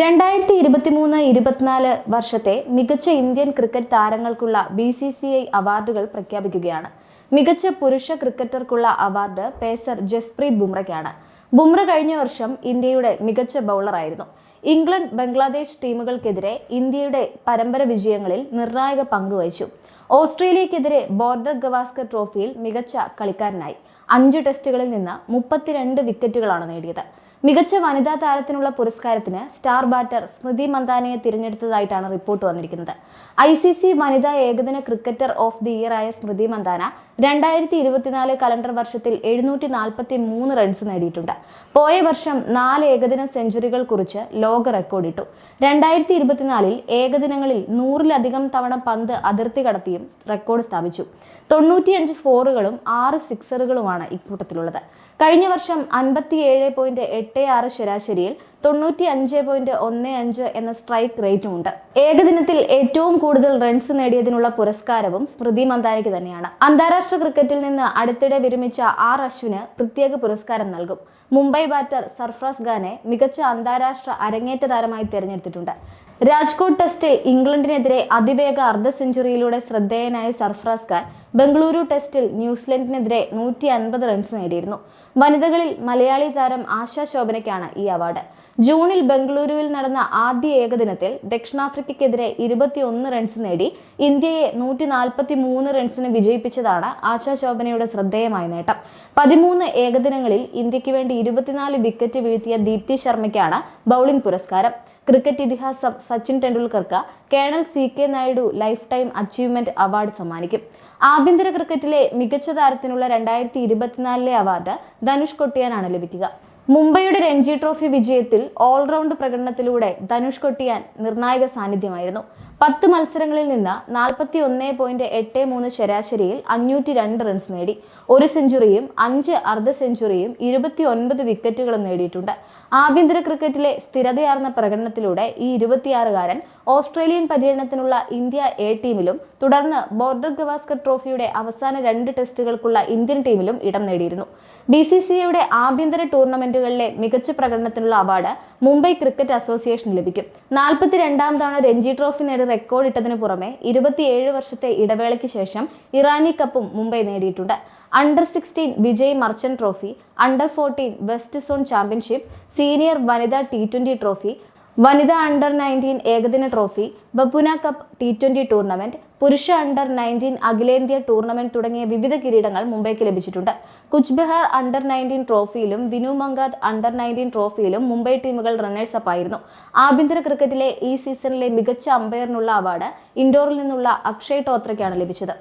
രണ്ടായിരത്തി ഇരുപത്തി മൂന്ന് ഇരുപത്തിനാല് വർഷത്തെ മികച്ച ഇന്ത്യൻ ക്രിക്കറ്റ് താരങ്ങൾക്കുള്ള ബി സി സി ഐ അവാർഡുകൾ പ്രഖ്യാപിക്കുകയാണ്. മികച്ച പുരുഷ ക്രിക്കറ്റർക്കുള്ള അവാർഡ് പേസർ ജസ്പ്രീത് ബുംറയ്ക്കാണ്. ബുംറ കഴിഞ്ഞ വർഷം ഇന്ത്യയുടെ മികച്ച ബൗളറായിരുന്നു. ഇംഗ്ലണ്ട് ബംഗ്ലാദേശ് ടീമുകൾക്കെതിരെ ഇന്ത്യയുടെ പരമ്പര വിജയങ്ങളിൽ നിർണായക പങ്കുവഹിച്ചു ഓസ്ട്രേലിയക്കെതിരെ ബോർഡർ ഗവാസ്കർ ട്രോഫിയിൽ മികച്ച കളിക്കാരനായി. അഞ്ച് ടെസ്റ്റുകളിൽ നിന്ന് മുപ്പത്തിരണ്ട് വിക്കറ്റുകളാണ് നേടിയത്. മികച്ച വനിതാ താരത്തിനുള്ള പുരസ്കാരത്തിന് സ്റ്റാർ ബാറ്റർ സ്മൃതി മന്ദാനയെ തിരഞ്ഞെടുത്തതായിട്ടാണ് റിപ്പോർട്ട് വന്നിരിക്കുന്നത്. ഐ സി സി വനിതാ ഏകദിന ക്രിക്കറ്റർ ഓഫ് ദി ഇയർ ആയ സ്മൃതി മന്ദാന രണ്ടായിരത്തി ഇരുപത്തിനാല് കലണ്ടർ വർഷത്തിൽ എഴുന്നൂറ്റി നാൽപ്പത്തി മൂന്ന് റൺസ് നേടിയിട്ടുണ്ട്. പോയ വർഷം നാല് ഏകദിന സെഞ്ചുറികൾ കുറിച്ച് ലോക റെക്കോർഡിട്ടു രണ്ടായിരത്തി ഇരുപത്തിനാലിൽ ഏകദിനങ്ങളിൽ നൂറിലധികം തവണ പന്ത് അതിർത്തി കടത്തിയും റെക്കോർഡ് സ്ഥാപിച്ചു. തൊണ്ണൂറ്റിയഞ്ച് ഫോറുകളും ആറ് സിക്സറുകളുമാണ് ഇക്കൂട്ടത്തിലുള്ളത്. കഴിഞ്ഞ വർഷം അൻപത്തിയേഴ് പോയിന്റ് എട്ട് ആറ് ശരാശരിയിൽ തൊണ്ണൂറ്റി അഞ്ച് പോയിന്റ് ഒന്ന് അഞ്ച് എന്ന സ്ട്രൈക്ക് റേറ്റും ഉണ്ട് ഏകദിനത്തിൽ ഏറ്റവും കൂടുതൽ റൺസ് നേടിയതിനുള്ള പുരസ്കാരവും സ്മൃതി മന്ദാനയ്ക്ക് തന്നെയാണ്. അന്താരാഷ്ട്ര ക്രിക്കറ്റിൽ നിന്ന് അടുത്തിടെ വിരമിച്ച ആർ അശ്വിന് പ്രത്യേക പുരസ്കാരം നൽകും. മുംബൈ ബാറ്റർ സർഫ്രാസ് ഖാനെ മികച്ച അന്താരാഷ്ട്ര അരങ്ങേറ്റ താരമായി തിരഞ്ഞെടുത്തിട്ടുണ്ട്. രാജ്കോട്ട് ടെസ്റ്റിൽ ഇംഗ്ലണ്ടിനെതിരെ അതിവേഗ അർദ്ധ സെഞ്ചുറിയിലൂടെ ശ്രദ്ധേയനായ സർഫ്രാസ് ഖാൻ ബംഗളൂരു ടെസ്റ്റിൽ ന്യൂസിലൻഡിനെതിരെ നൂറ്റി അൻപത് റൺസ് നേടിയിരുന്നു. വനിതകളിൽ മലയാളി താരം ആശാ ശോഭനയ്ക്കാണ് ഈ അവാർഡ്. ജൂണിൽ ബംഗളൂരുവിൽ നടന്ന ആദ്യ ഏകദിനത്തിൽ ദക്ഷിണാഫ്രിക്കയ്ക്കെതിരെ ഇരുപത്തിയൊന്ന് റൺസ് നേടി ഇന്ത്യയെ നൂറ്റി നാൽപ്പത്തി മൂന്ന് റൺസിന് വിജയിപ്പിച്ചതാണ് ആശാ ശോഭനയുടെ ശ്രദ്ധേയമായ നേട്ടം. പതിമൂന്ന് ഏകദിനങ്ങളിൽ ഇന്ത്യയ്ക്ക് വേണ്ടി ഇരുപത്തിനാല് വിക്കറ്റ് വീഴ്ത്തിയ ദീപ്തി ശർമ്മയ്ക്കാണ് ബൗളിംഗ് പുരസ്കാരം. ക്രിക്കറ്റ് ഇതിഹാസം Sachin ടെണ്ടുൽക്കർക്ക് colonel C K Naidu lifetime achievement award സമ്മാനിക്കും. ആഭ്യന്തര ക്രിക്കറ്റിലെ മികച്ച താരത്തിനുള്ള രണ്ടായിരത്തി ഇരുപത്തിനാലിലെ അവാർഡ് ധനുഷ് കൊട്ടിയാനാണ് ലഭിക്കുക. മുംബൈയുടെ രഞ്ജി ട്രോഫി വിജയത്തിൽ ഓൾറൗണ്ട് പ്രകടനത്തിലൂടെ ധനുഷ് കൊട്ടിയാൻ നിർണായക സാന്നിധ്യമായിരുന്നു. പത്ത് മത്സരങ്ങളിൽ നിന്ന് നാൽപ്പത്തി ഒന്ന് പോയിന്റ് എട്ട് മൂന്ന് ശരാശരിയിൽ അഞ്ഞൂറ്റി രണ്ട് റൺസ് നേടി. ഒരു സെഞ്ചുറിയും അഞ്ച് അർദ്ധ സെഞ്ചുറിയും ഇരുപത്തി ഒൻപത് വിക്കറ്റുകളും നേടിയിട്ടുണ്ട്. ആഭ്യന്തര ക്രിക്കറ്റിലെ സ്ഥിരതയാർന്ന പ്രകടനത്തിലൂടെ ഈ ഇരുപത്തിയാറുകാരൻ ഓസ്ട്രേലിയൻ പര്യടനത്തിനുള്ള ഇന്ത്യ എ ടീമിലും തുടർന്ന് ബോർഡർ ഗവാസ്കർ ട്രോഫിയുടെ അവസാന രണ്ട് ടെസ്റ്റുകൾക്കുള്ള ഇന്ത്യൻ ടീമിലും ഇടം നേടിയിരുന്നു. ബി സി സി ആഭ്യന്തര ടൂർണമെന്റുകളിലെ മികച്ച പ്രകടനത്തിനുള്ള അവാർഡ് മുംബൈ ക്രിക്കറ്റ് അസോസിയേഷൻ ലഭിക്കും. നാൽപ്പത്തിരണ്ടാം തവണ രഞ്ജി ട്രോഫി നേടി റെക്കോർഡ് ഇട്ടതിന് പുറമെ ഇരുപത്തിയേഴ് വർഷത്തെ ഇടവേളയ്ക്ക് ശേഷം ഇറാനി കപ്പും മുംബൈ നേടിയിട്ടുണ്ട്. Under sixteen Vijay merchant trophy under fourteen west zone championship senior വനിതാ ടി ട്വന്റി ട്രോഫി വനിതാ അണ്ടർ നയന്റീൻ ഏകദിന trophy Bapuna cup T twenty tournament പുരുഷ അണ്ടർ നയന്റീൻ അഖിലേന്ത്യാ ടൂർണമെന്റ് തുടങ്ങിയ വിവിധ കിരീടങ്ങൾ മുംബൈക്ക് ലഭിച്ചിട്ടുണ്ട്. കുച്ച്ബെഹാർ അണ്ടർ നയന്റീൻ ട്രോഫിയിലും വിനു മങ്കാദ് അണ്ടർ നയന്റീൻ ട്രോഫിയിലും മുംബൈ ടീമുകൾ റണ്ണേഴ്സ് അപ്പ് ആയിരുന്നു. ആഭ്യന്തര ക്രിക്കറ്റിലെ ഈ സീസണിലെ മികച്ച അമ്പയറിനുള്ള അവാർഡ് ഇൻഡോറിൽ നിന്നുള്ള അക്ഷയ് ടോത്രയ്ക്കാണ് ലഭിച്ചത്.